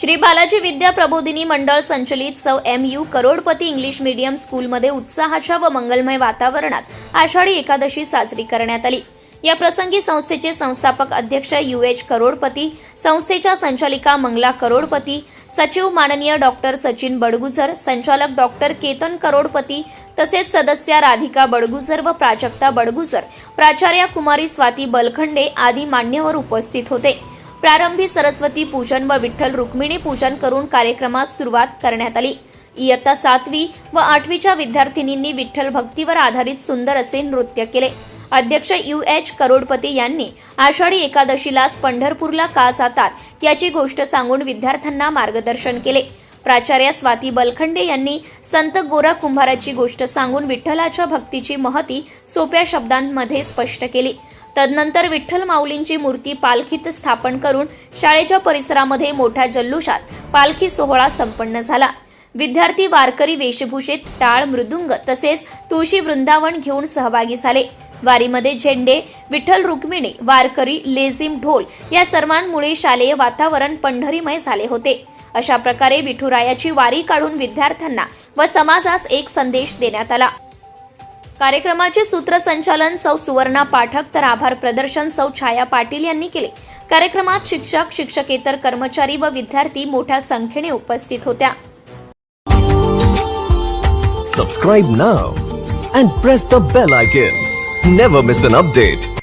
श्री बालाजी विद्या प्रबोधिनी मंडळ संचलित सौ M U Karodpati English medium स्कूलमध्ये उत्साहाच्या व मंगलमय वातावरणात आषाढी एकादशी साजरी करण्यात आली. या प्रसंगी संस्थेचे संस्थापक अध्यक्ष यू एच करोडपती संस्थेच्या संचालिका मंगला करोडपती सचिव माननीय डॉक्टर सचिन बडगुजर संचालक डॉक्टर केतन करोडपती तसेच सदस्या राधिका बडगुजर व प्राजक्ता बडगुजर प्राचार्या कुमारी स्वाती बलखंडे आदी मान्यवर उपस्थित होते. प्रारंभी सरस्वती पूजन व विठ्ठल रुक्मिणी पूजन करून कार्यक्रमास सुरुवात करण्यात आली. इयत्ता सातवी व आठवीच्या विद्यार्थिनींनी विठ्ठल भक्तीवर आधारित सुंदर असे नृत्य केले. अध्यक्ष यू एच करोडपती यांनी आषाढी एकादशीलाच पंढरपूरला का जातात याची गोष्ट सांगून विद्यार्थ्यांना मार्गदर्शन केले. प्राचार्या स्वाती बलखंडे यांनी संत गोरा कुंभाराची गोष्ट सांगून विठ्ठलाच्या भक्तीची महती सोप्या शब्दांमध्ये स्पष्ट केली. तदनंतर विठ्ठल माऊलींची मूर्ती पालखीत स्थापन करून शाळेच्या परिसरामध्ये मोठ्या जल्लोषात पालखी सोहळा संपन्न झाला. विद्यार्थी वारकरी वेशभूषेत टाळ मृदुंग तसेच तुळशी वृंदावन घेऊन सहभागी झाले. वारीमध्ये झेंडे विठ्ठल रुक्मिणी वारकरी लेझिम ढोल या सर्वांमुळे शालेय वातावरण पंढरीमय झाले होते. अशा प्रकारे विठुरायाची वारी काढून विद्यार्थ्यांना व समाजास एक संदेश देण्यात आला. कार्यक्रमाचे सूत्रसंचालन सौ सुवर्णा पाठक तर आभार प्रदर्शन सौ छाया पाटील यांनी केले. कार्यक्रमात शिक्षक शिक्षकेतर कर्मचारी व विद्यार्थी मोठ्या संख्येने उपस्थित होत्या. Subscribe now and press the bell icon never miss an update